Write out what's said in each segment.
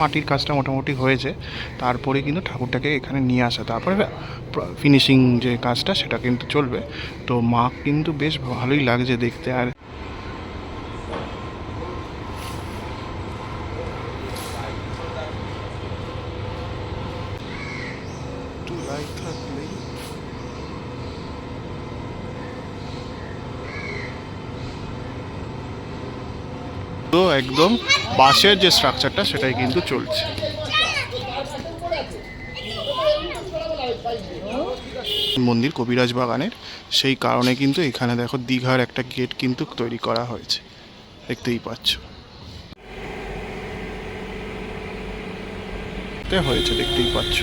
মাটির কাজটা মোটামুটি হয়েছে তারপরে কিন্তু ঠাকুরটাকে এখানে নিয়ে আসা। তারপরে ফিনিশিং যে কাজটা সেটা কিন্তু চলবে। তো মা কিন্তু বেশ ভালোই লাগছে দেখতে আর একদম বাঁশের যে স্ট্রাকচারটা সেটাই কিন্তু চলছে। মন্দির কবিরাজ বাগানের, সেই কারণে কিন্তু এখানে দেখো দীঘার একটা গেট কিন্তু তৈরি করা হয়েছে। দেখতেই পাচ্ছ। হয়েছে, দেখতেই পাচ্ছ।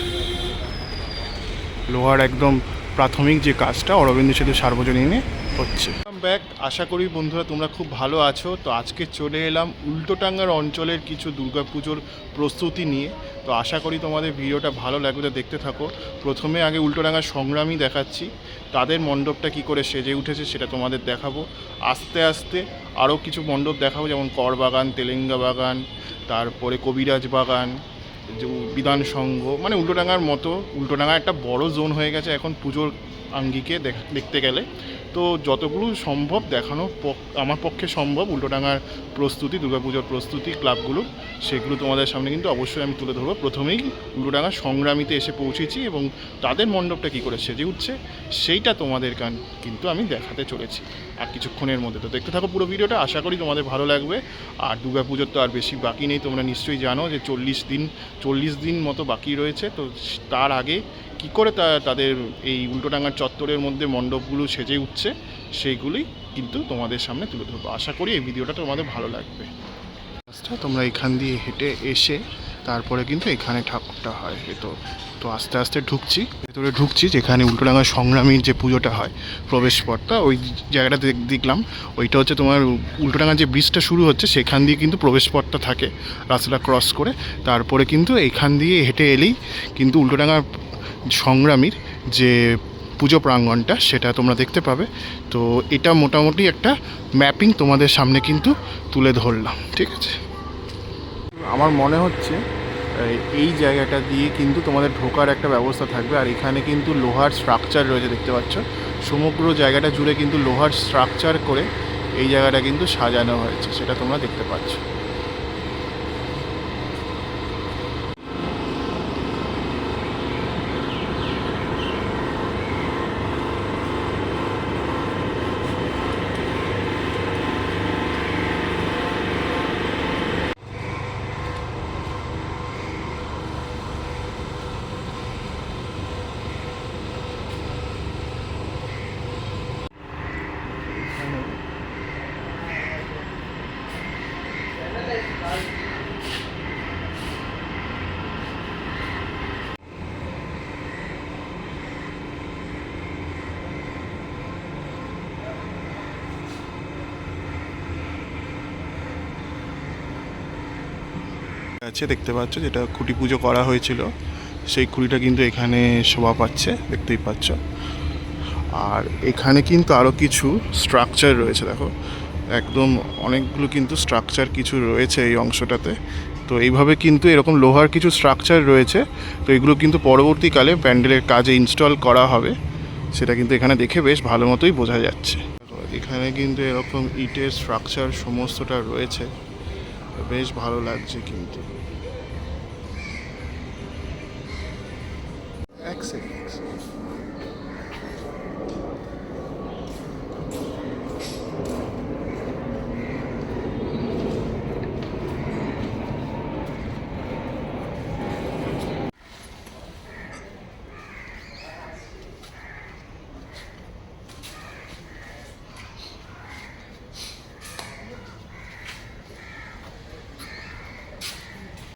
লোহার একদম প্রাথমিক যে কাজটা, অরবিন্দ সেতু সার্বজনীনে হচ্ছে। ব্যাক আশা করি বন্ধুরা তোমরা খুব ভালো আছো। তো আজকে চলে এলাম উল্টোটাঙ্গার অঞ্চলের কিছু দুর্গাপুজোর প্রস্তুতি নিয়ে। তো আশা করি তোমাদের ভিডিওটা ভালো লাগবে তো দেখতে থাকো। প্রথমে আগে উল্টোটাঙ্গার সংগ্রামী দেখাচ্ছি। তাদের মণ্ডপটা কি করে সেজে উঠেছে সেটা তোমাদের দেখাবো। আস্তে আস্তে আরও কিছু মণ্ডপ দেখাবো, যেমন কর বাগান, তেলেঙ্গা বাগান, তারপরে কবিরাজ বাগান বিধান সংঘ মানে উল্টোডাঙ্গার মতো উল্টোডাঙ্গা একটা বড় জোন হয়ে গেছে। এখন পুজোর আঙ্গিকে দেখ- দেখতে গেলে। তো যতগুলো সম্ভব দেখানো আমার পক্ষে সম্ভব উল্টোডাঙার প্রস্তুতি, দুর্গাপুজোর প্রস্তুতি, ক্লাবগুলো, সেগুলো তোমাদের সামনে কিন্তু অবশ্যই আমি তুলে ধরবো। প্রথমেই উল্টোডাঙ্গা সংগ্রামীতে এসে পৌঁছেছি এবং তাদের মণ্ডপটা কী করে সেজে উঠছে, সেইটা তোমাদের কান কিন্তু আমি দেখাতে চলেছি আর কিছুক্ষণের মধ্যে। তো দেখতে থাকো পুরো ভিডিওটা, আশা করি তোমাদের ভালো লাগবে। আর দুর্গাপুজোর তো আর বেশি বাকি নেই, তোমরা নিশ্চয়ই জানো যে চল্লিশ দিন চল্লিশ দিন মতো বাকি রয়েছে। তো তার আগে কি করে তা, তাদের এই উল্টোডাঙ্গার চত্বরের মধ্যে মণ্ডপগুলো সেজে উঠছে সেইগুলি কিন্তু তোমাদের সামনে তুলে ধরবো। আশা করি এই ভিডিওটা তোমাদের ভালো লাগবে। রাস্তা তোমরা এখান দিয়ে হেঁটে এসে তারপরে কিন্তু এখানে ঠাকুরটা হয়। এ তো আস্তে আস্তে ঢুকছি। ভেতরে ঢুকছি যেখানে উল্টোডাঙ্গা সংগ্রামীর যে পুজোটা হয় প্রবেশ পথটা ওই জায়গাটা দেখ- দেখলাম। ওইটা হচ্ছে তোমার উল্টোডাঙ্গা যে ব্রিজটা শুরু হচ্ছে, সেখান দিয়ে কিন্তু প্রবেশ পথটা থাকে রাস্তাটা ক্রস করে। তারপরে কিন্তু এখান দিয়ে হেঁটে এলেই কিন্তু উল্টোডাঙ্গা সংগ্রামীর যে পুজো প্রাঙ্গণটা সেটা তোমরা দেখতে পাবে। তো এটা মোটামুটি একটা ম্যাপিং তোমাদের সামনে কিন্তু তুলে ধরলাম, ঠিক আছে? আমার মনে হচ্ছে এই- এই জায়গাটা দিয়ে কিন্তু তোমাদের ঢোকার একটা ব্যবস্থা থাকবে। আর এখানে কিন্তু লোহার স্ট্রাকচার রয়েছে, দেখতে পাচ্ছ? সমগ্র জায়গাটা জুড়ে কিন্তু লোহার স্ট্রাকচার করে এই জায়গাটা কিন্তু সাজানো হয়েছে, সেটা তোমরা দেখতে পাচ্ছ। আছে দেখতে পাচ্ছ, যেটা খুঁটি পুজো করা হয়েছিল। সেই খুঁটিটা কিন্তু এখানে শোভা পাচ্ছে, দেখতেই পাচ্ছ। আর এখানে কিন্তু আরও কিছু স্ট্রাকচার রয়েছে, দেখো। একদম অনেকগুলো কিন্তু স্ট্রাকচার কিছু রয়েছে এই অংশটাতে। তো এইভাবে কিন্তু এরকম লোহার কিছু স্ট্রাকচার রয়েছে। তো এগুলো কিন্তু পরবর্তীকালে প্যান্ডেলের কাজে ইনস্টল করা হবে। সেটা কিন্তু এখানে দেখে বেশ ভালো মতোই বোঝা যাচ্ছে। এখানে কিন্তু এরকম ইটের স্ট্রাকচার সমস্তটা রয়েছে। বেশ ভালো লাগছে কিন্তু এক সেকেন্ড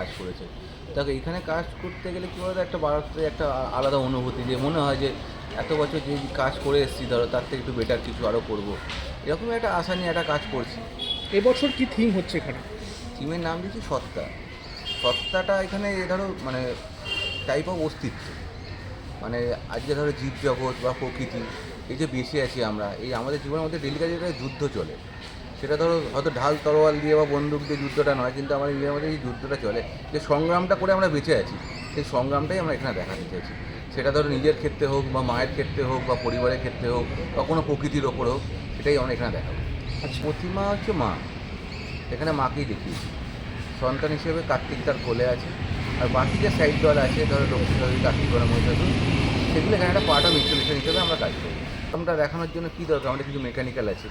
কাজ করেছে। দেখো এখানে কাজ করতে গেলে কী বলতো একটা ভারতের একটা আলাদা অনুভূতি যে মনে হয় যে এত বছর যে কাজ করে এসেছি ধরো তার থেকে একটু বেটার কিছু আরও করব। এরকম একটা আশা নিয়ে একটা কাজ করছি। এবছর কি থিম হচ্ছে এখানে? থিমের নাম দিয়েছি সত্তা। সত্তাটা এখানে ধরো মানে টাইপ অফ অস্তিত্ব। মানে আজকে ধরো জীব জগৎ বা প্রকৃতি এই যে বেঁচে আছি আমরা এই আমাদের জীবনের মধ্যে ডেলি কাজে একটা যুদ্ধ চলে। সেটা ধরো হয়তো ঢাল তরোয়াল দিয়ে বা বন্দুক দিয়ে যুদ্ধটা নয় কিন্তু আমাদের ইন্ডিয়ার মধ্যে যে যুদ্ধটা চলে। যে সংগ্রামটা করে আমরা বেঁচে আছি সেই সংগ্রামটাই আমরা এখানে দেখাতে চাইছি। সেটা ধরো নিজের ক্ষেত্রে হোক বা মায়ের ক্ষেত্রে হোক বা পরিবারের ক্ষেত্রে হোক বা কোনো প্রকৃতির ওপর হোক সেটাই আমরা এখানে দেখাবো। প্রতিমা হচ্ছে মা। এখানে মাকেই দেখিয়েছি। সন্তান হিসেবে কার্তিক তার কোলে আছে। আর বাকি যে সাইড দল আছে ধরো লক্ষ্মী কার্তিক বলা মহিষাসুর সেগুলো এখানে একটা পার্ট অফ ইনস্টলেশন হিসেবে আমরা কাজ করি। আমরা দেখানোর জন্য কী দরকার? আমাদের কিছু মেকানিক্যাল আছে।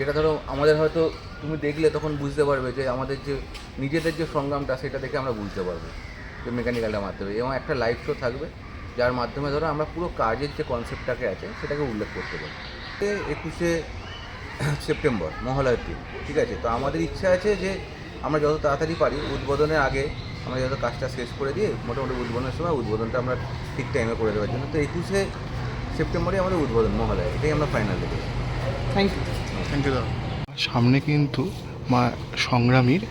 যেটা ধরো আমাদের হয়তো তুমি দেখলে তখন বুঝতে পারবে যে আমাদের যে নিজেদের যে সংগ্রামটা সেটা দেখে আমরা বুঝতে পারব যে মেকানিক্যালটার মাধ্যমে এবং একটা লাইভ শো থাকবে, যার মাধ্যমে ধরো আমরা পুরো কাজের যে কনসেপ্টটাকে আছে সেটাকে উল্লেখ করতে পারি একুশে সেপ্টেম্বর মহালয়ের দিন, ঠিক আছে? তো আমাদের ইচ্ছা আছে যে আমরা যত তাড়াতাড়ি পারি উদ্বোধনের আগে আমরা যত কাজটা শেষ করে দিয়ে মোটামুটি উদ্বোধনের সময় উদ্বোধনটা আমরা ঠিক টাইমে করে দেওয়ার জন্য। তো একুশে সেপ্টেম্বরে আমাদের উদ্বোধন, মহালয়, এটাই আমরা ফাইনাল দেখেছি থ্যাংক ইউ থ্যাংক ইউ দাদা। সামনে কিন্তু মা সংগ্রামীর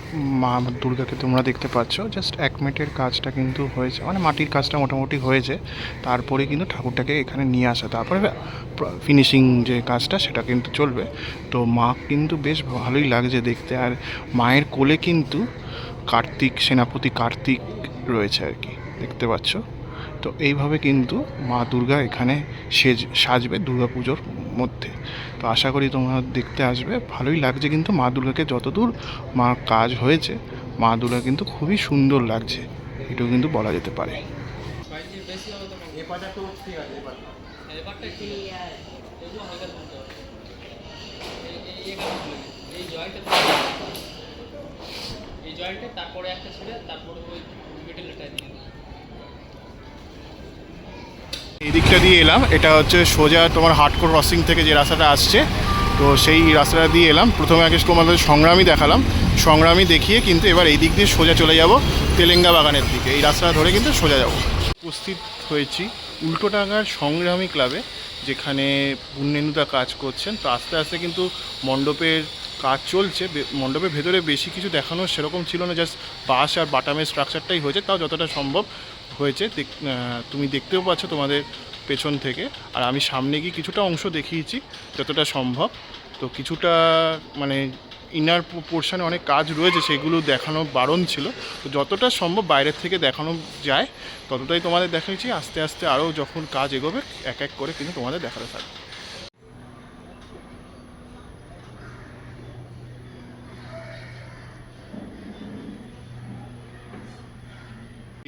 মা দুর্গাকে তোমরা দেখতে পাচ্ছ। জাস্ট এক মিনিটের কাজটা কিন্তু হয়েছে। মানে মাটির কাজটা মোটামুটি হয়েছে। তারপরে কিন্তু ঠাকুরটাকে এখানে নিয়ে আসা। তারপরে ফিনিশিং যে কাজটা, সেটা কিন্তু চলবে। তো মা কিন্তু বেশ ভালোই লাগছে দেখতে। আর মায়ের কোলে কিন্তু কার্তিক, সেনাপতি কার্তিক রয়েছে আর কি। দেখতে পাচ্ছ? তো এইভাবে কিন্তু মা দুর্গা এখানে সেজ, সাজবে দুর্গা পুজোর মধ্যে। তো আশা করি তোমরা দেখতে আসবে। ভালোই লাগছে কিন্তু মা দুর্গাকে যতদূর মা কাজ হয়েছে, মা দুর্গা কিন্তু খুবই সুন্দর লাগছে, এটাও কিন্তু বলা যেতে পারে। তারপরে একটা ছেড়ে তারপরে ওই মিডলটায় দিয়ে দিন। এই দিকটা দিয়ে এলাম। এটা হচ্ছে সোজা তোমার হাটকোর ক্রসিং থেকে যে রাস্তাটা আসছে, তো সেই রাস্তাটা দিয়ে এলাম। প্রথমে আগে তোমাদের সংগ্রামী দেখালাম। সংগ্রামী দেখিয়ে কিন্তু এবার এই দিক দিয়ে সোজা চলে যাব, তেলেঙ্গা বাগানের দিকে। এই রাস্তাটা ধরে কিন্তু সোজা যাব। উপস্থিত হয়েছি উল্টোডাঙ্গার সংগ্রামী ক্লাবে, যেখানে পুণ্যেনুদা কাজ করছেন। তো আস্তে আস্তে কিন্তু মণ্ডপের কাজ চলছে মণ্ডপের ভেতরে বেশি কিছু দেখানো সেরকম ছিল না জাস্ট বাঁশ আর বাটামের স্ট্রাকচারটাই হয়েছে, তাও যতটা সম্ভব হয়েছে। তুমি দেখতেও পাচ্ছ তোমাদের পেছন থেকে। আর আমি সামনে গিয়ে কিছুটা অংশ দেখিয়েছি, যতটা সম্ভব। তো কিছুটা মানে ইনার পোর্শনে অনেক কাজ রয়েছে, সেগুলো দেখানো বারণ ছিল। তো যতটা সম্ভব বাইরের থেকে দেখানো যায়, ততটাই তোমাদের দেখাচ্ছি। আস্তে আস্তে আরও যখন কাজ এগোবে, এক এক করে কিন্তু তোমাদের দেখাতে থাকবে।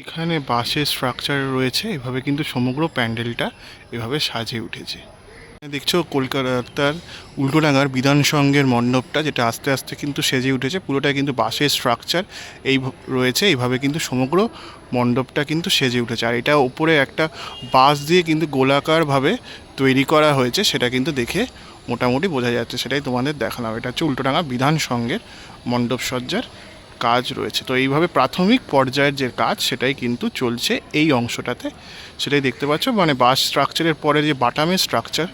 এখানে বাঁশের স্ট্রাকচার রয়েছে, এভাবে কিন্তু সমগ্র প্যান্ডেলটা এভাবে সাজিয়ে উঠেছে। দেখছ কলকাতার উল্টোডাঙ্গার বিধান মণ্ডপটা, যেটা আস্তে আস্তে কিন্তু সেজে উঠেছে, পুরোটাই কিন্তু বাঁশের স্ট্রাকচার এই রয়েছে এইভাবে কিন্তু সমগ্র মণ্ডপটা কিন্তু সেজে উঠেছে। আর এটা ওপরে একটা বাঁশ দিয়ে কিন্তু গোলাকারভাবে তৈরি করা হয়েছে, সেটা কিন্তু দেখে মোটামুটি বোঝা যাচ্ছে, সেটাই তোমাদের দেখালাম। এটা হচ্ছে উল্টোডাঙ্গা বিধান সংঘের মণ্ডপ সজ্জার কাজ রয়েছে। তো এইভাবে প্রাথমিক পর্যায়ের যে কাজ, সেটাই কিন্তু চলছে এই অংশটাতে। সেটাই দেখতে পাচ্ছ মানে বাস স্ট্রাকচারের পরে যে বাটামের স্ট্রাকচার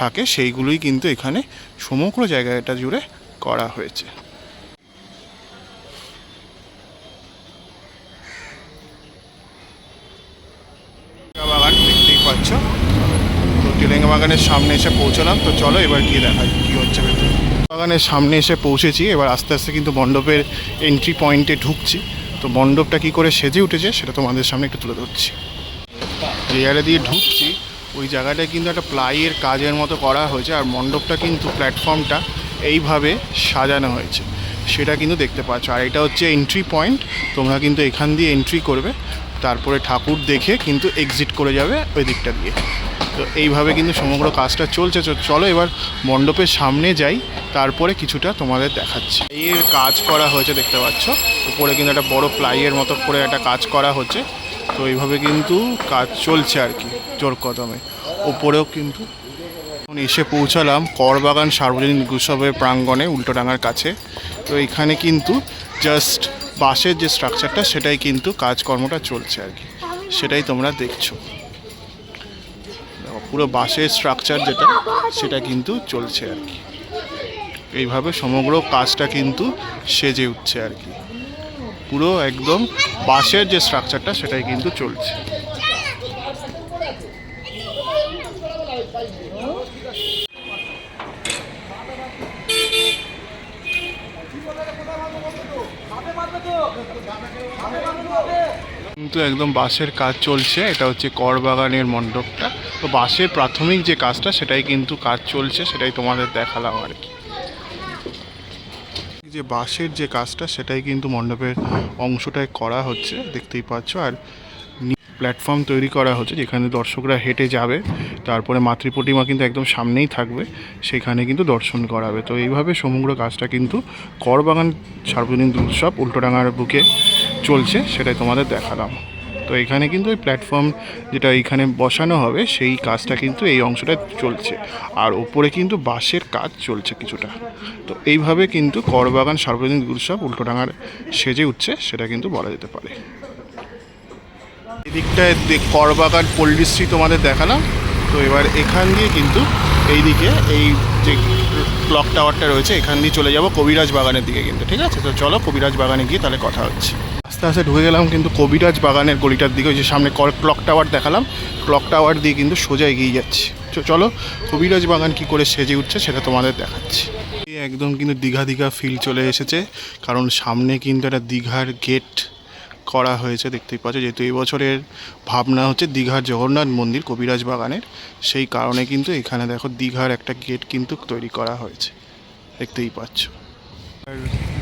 থাকে, সেইগুলোই কিন্তু এখানে সমগ্র জায়গাটা জুড়ে করা হয়েছে। বাগান দেখতেই পাচ্ছ, তো বাগানের সামনে এসে পৌঁছলাম। তো চলো এবার গিয়ে দেখা কী হচ্ছে বাগানের সামনে এসে পৌঁছেছি। এবার আস্তে আস্তে কিন্তু মণ্ডপের এন্ট্রি পয়েন্টে ঢুকছি। তো মণ্ডপটা কী করে সেজে উঠেছে সেটা তোমাদের সামনে একটু তুলে ধরছি। যে দিয়ে ঢুকছি। ওই জায়গাটায় কিন্তু একটা প্লাইয়ের কাজের মতো করা হয়েছে আর মণ্ডপটা কিন্তু প্ল্যাটফর্মটা এইভাবে সাজানো হয়েছে। সেটা কিন্তু দেখতে পাচ্ছ। আর এটা হচ্ছে এন্ট্রি পয়েন্ট তোমরা কিন্তু এখান দিয়ে এন্ট্রি করবে। তারপরে ঠাকুর দেখে কিন্তু এক্সিট করে যাবে ওই দিকটা দিয়ে। তো এইভাবে কিন্তু সমগ্র কাজটা চলছে। চলো এবার মণ্ডপের সামনে যাই তারপরে কিছুটা তোমাদের দেখাচ্ছি। এর কাজ করা হয়েছে দেখতে পাচ্ছ। উপরে কিন্তু একটা বড় প্লাইয়ের মতো করে একটা কাজ করা হচ্ছে। তো এইভাবে কিন্তু কাজ চলছে আর কি জোর কদমে। ওপরেও কিন্তু এসে পৌঁছালাম করবাগান সার্বজনীন উৎসবের প্রাঙ্গণে উল্টোডাঙ্গার কাছে। তো এখানে কিন্তু জাস্ট বাসের যে স্ট্রাকচারটা সেটাই কিন্তু কাজকর্মটা চলছে আর কি। সেটাই তোমরা দেখছ। দেখো, পুরো বাসের স্ট্রাকচার যেটা, সেটা কিন্তু চলছে আর কি। এইভাবে সমগ্র কাজটা কিন্তু সেজে উঠছে আর কি। পুরো একদম বাসের যে স্ট্রাকচারটা সেটাই কিন্তু চলছে। কিন্তু একদম বাসের কাজ চলছে। এটা হচ্ছে করবাগানের মণ্ডপটা। তো বাসের প্রাথমিক যে কাজটা, সেটাই কিন্তু কাজ চলছে, সেটাই তোমাদের দেখালাম আর কি। যে বাঁশের যে কাজটা, সেটাই কিন্তু মণ্ডপের অংশটায় করা হচ্ছে, দেখতেই পাচ্ছ। আর প্ল্যাটফর্ম তৈরি করা হচ্ছে, যেখানে দর্শকরা হেঁটে যাবে। তারপরে মাতৃ প্রতিমা কিন্তু একদম সামনেই থাকবে, সেখানে কিন্তু দর্শন করাবে। তো এইভাবে সমগ্র কাজটা কিন্তু করবাগান সার্বজনীন উৎসব উল্টোডাঙার বুকে চলছে, সেটাই তোমাদের দেখালাম। তো এখানে কিন্তু ওই প্ল্যাটফর্ম যেটা এইখানে বসানো হবে, সেই কাজটা কিন্তু এই অংশটা চলছে। আর ওপরে কিন্তু বাঁশের কাজ চলছে কিছুটা। তো এইভাবে কিন্তু করবাগান সার্বজনীন উৎসব উল্টোডাঙার সেজে উঠছে, সেটা কিন্তু বলা যেতে পারে। এদিকটায় করবাগান পল্লীশ্রী তোমাদের দেখালাম। তো এবার এখান দিয়ে কিন্তু এইদিকে এই যে ক্লক টাওয়ারটা রয়েছে, এখান দিয়ে চলে যাব কবিরাজ বাগানের দিকে কিন্তু, ঠিক আছে? তো চলো কবিরাজ বাগানে গিয়ে তাহলে কথা হচ্ছে। আস্তে আস্তে ঢুকে গেলাম, কিন্তু কবিরাজ বাগানের গলিটার দিকে, ওই যে সামনে ক্লক টাওয়ার দেখালাম। ক্লক টাওয়ার দিয়ে কিন্তু সোজা এগিয়ে যাচ্ছি। চলো কবিরাজ বাগান কি করে সেজে উঠছে সেটা তোমাদের দেখাচ্ছি। একদম কিন্তু দীঘা দীঘা ফিল চলে এসেছে, কারণ সামনে কিন্তু একটা দীঘার গেট করা হয়েছে, দেখতেই পাচ্ছ। যেহেতু এই বছরের ভাবনা হচ্ছে দীঘার জগন্নাথ মন্দির কবিরাজ বাগানের। সেই কারণে কিন্তু এখানে দেখো দীঘার একটা গেট কিন্তু তৈরি করা হয়েছে, দেখতেই পাচ্ছ।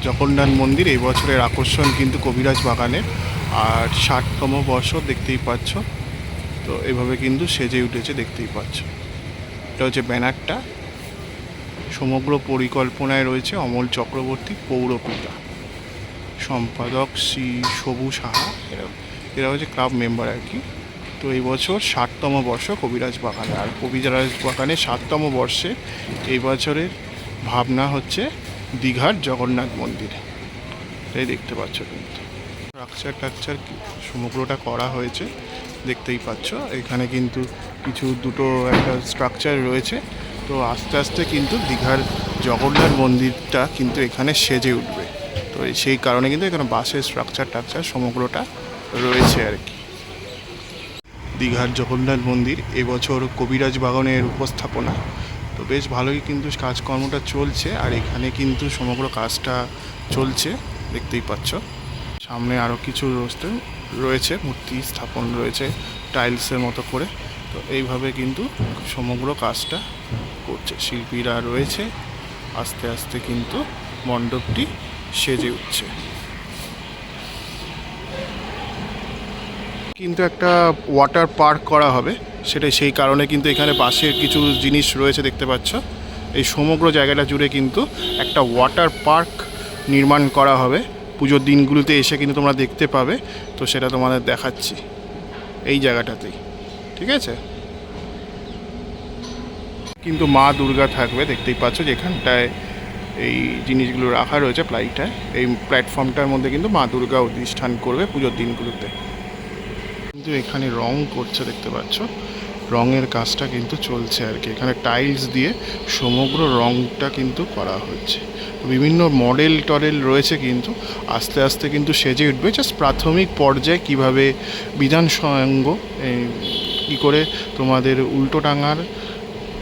জগন্নাথ মন্দির, এই বছরের আকর্ষণ কিন্তু কবিরাজ বাগানের আর ষাটতম বর্ষ দেখতেই পাচ্ছ। তো এভাবে কিন্তু সেজে উঠেছে, দেখতেই পাচ্ছ। এটা হচ্ছে ব্যানারটা। সমগ্র পরিকল্পনায় রয়েছে অমল চক্রবর্তী পৌরপিতা সম্পাদক শ্রী সবু সাহা। এরা এরা হচ্ছে ক্লাব মেম্বার আর কি। তো এই বছর ষাটতম বর্ষ কবিরাজ বাগানে। আর কবিরাজ বাগানে ষাটতম বর্ষে এই বছরের ভাবনা হচ্ছে দীঘার জগন্নাথ মন্দির। এটাই দেখতে পাচ্ছ কিন্তু। স্ট্রাকচার টাকচার সমগ্রটা করা হয়েছে, দেখতেই পাচ্ছ। এখানে কিন্তু কিছু দুটো একটা স্ট্রাকচার রয়েছে। তো আস্তে আস্তে কিন্তু দীঘার জগন্নাথ মন্দিরটা কিন্তু এখানে সেজে উঠবে। তো সেই কারণে কিন্তু এখানে বাসের স্ট্রাকচার টাকচার সমগ্রটা রয়েছে আর কি। দীঘার জগন্নাথ মন্দির এবছর কবিরাজ বাগানের উপস্থাপনা তো বেশ ভালোই কিন্তু কাজকর্মটা চলছে আর এখানে কিন্তু সমগ্র কাজটা চলছে, দেখতেই পাচ্ছ। সামনে আরও কিছু রয়েছে রয়েছে, মূর্তি স্থাপন রয়েছে টাইলসের মতো করে। তো এইভাবে কিন্তু সমগ্র কাজটা করছে। শিল্পীরা রয়েছে, আস্তে আস্তে কিন্তু মণ্ডপটি সেজে উঠছে। কিন্তু একটা ওয়াটার পার্ক করা হবে। সেটা সেই কারণে কিন্তু এখানে বাসের কিছু জিনিস রয়েছে দেখতে পাচ্ছ। এই সমগ্র জায়গাটা জুড়ে কিন্তু একটা ওয়াটার পার্ক নির্মাণ করা হবে। পুজোর দিনগুলোতে এসে কিন্তু তোমরা দেখতে পাবে। তো সেটা তোমাদের দেখাচ্ছি এই জায়গাটাতেই। ঠিক আছে? কিন্তু মা দুর্গা থাকবে, দেখতেই পাচ্ছ যেখানটায় এই জিনিসগুলো রাখা রয়েছে প্লাইটায়। এই প্ল্যাটফর্মটার মধ্যে কিন্তু মা দুর্গা অধিষ্ঠান করবে পুজোর দিনগুলোতে। কিন্তু এখানে রং করছে দেখতে পাচ্ছ। রঙের কাজটা কিন্তু চলছে আর কি। এখানে টাইলস দিয়ে সমগ্র রংটা কিন্তু করা হচ্ছে। বিভিন্ন মডেল টডেল রয়েছে কিন্তু, আস্তে আস্তে কিন্তু সেজে উঠবে। জাস্ট প্রাথমিক পর্যায়ে কীভাবে বিধান সঙ্গ কী করে তোমাদের উল্টোটাঙার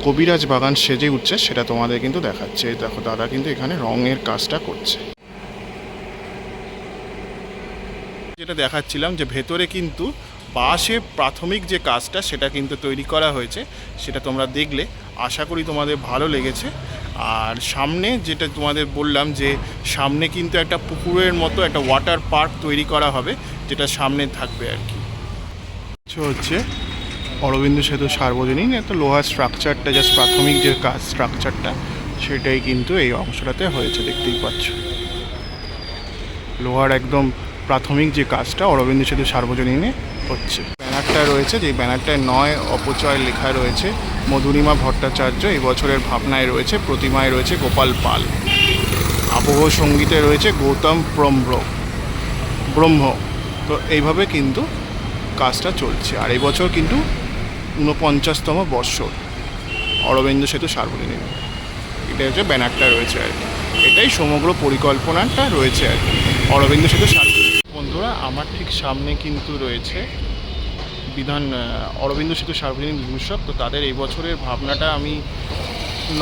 কবিরাজ বাগান সেজে উঠছে সেটা তোমাদের কিন্তু দেখাচ্ছে। দেখো, দাদা কিন্তু এখানে রঙের কাজটা করছে। যেটা দেখাচ্ছিলাম যে ভেতরে কিন্তু বাঁশে প্রাথমিক যে কাজটা সেটা কিন্তু তৈরি করা হয়েছে, সেটা তোমরা দেখলে। আশা করি তোমাদের ভালো লেগেছে। আর সামনে যেটা তোমাদের বললাম যে, সামনে কিন্তু একটা পুকুরের মতো একটা ওয়াটার পার্ক তৈরি করা হবে, যেটা সামনে থাকবে আর কি। হচ্ছে অরবিন্দ সেতু সার্বজনীন, একটা লোহার স্ট্রাকচারটা জাস্ট প্রাথমিক যে কাজ স্ট্রাকচারটা সেটাই কিন্তু এই অংশটাতে হয়েছে, দেখতেই পাচ্ছ। লোহার একদম প্রাথমিক যে কাজটা অরবিন্দ সেতু সার্বজনীনে হচ্ছে। ব্যানারটা রয়েছে যে ব্যানারটায় নয় অপচয় লেখা রয়েছে, মধুরিমা ভট্টাচার্য এই বছরের ভাবনায় রয়েছে, প্রতিমায় রয়েছে গোপাল পাল। আবহ সঙ্গীতে রয়েছে গৌতম ব্রহ্ম। ব্রহ্ম। তো এইভাবে কিন্তু কাজটা চলছে। আর এই বছর কিন্তু ঊনপঞ্চাশতম বৎসর অরবিন্দ সেতু সার্বজনীন। এটা হচ্ছে ব্যানারটা রয়েছে আর কি। এটাই সমগ্র পরিকল্পনাটা রয়েছে আর কি। অরবিন্দ সেতু বন্ধুরা, আমার ঠিক সামনে কিন্তু রয়েছে বিধান অরবিন্দ সেতু সার্বজনীন উৎসব তো তাদের এই বছরের ভাবনাটা আমি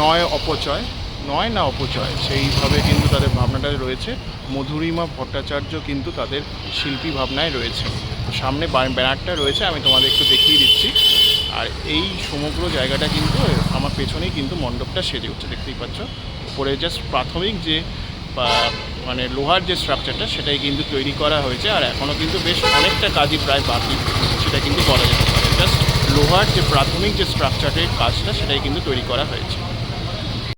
নয় অপচয়, নয় না অপচয়, সেইভাবে কিন্তু তাদের ভাবনাটা রয়েছে। মধুরিমা ভট্টাচার্য কিন্তু তাদের শিল্পী ভাবনায় রয়েছে। সামনে ব্যানারটা রয়েছে, আমি তোমাদের একটু দেখিয়ে দিচ্ছি। আর এই সমগ্র জায়গাটা কিন্তু আমার পেছনেই কিন্তু মণ্ডপটা সেজে উঠছে, দেখতেই পাচ্ছ। উপরে জাস্ট প্রাথমিক যে মানে লোহার যে স্ট্রাকচারটা সেটাই কিন্তু তৈরি করা হয়েছে। আর এখনও কিন্তু বেশ অনেকটা কাজই প্রায় বাকি, সেটা কিন্তু বলা যেতে পারে। জাস্ট লোহার যে প্রাথমিক যে স্ট্রাকচারের কাজটা, সেটাই কিন্তু তৈরি করা হয়েছে।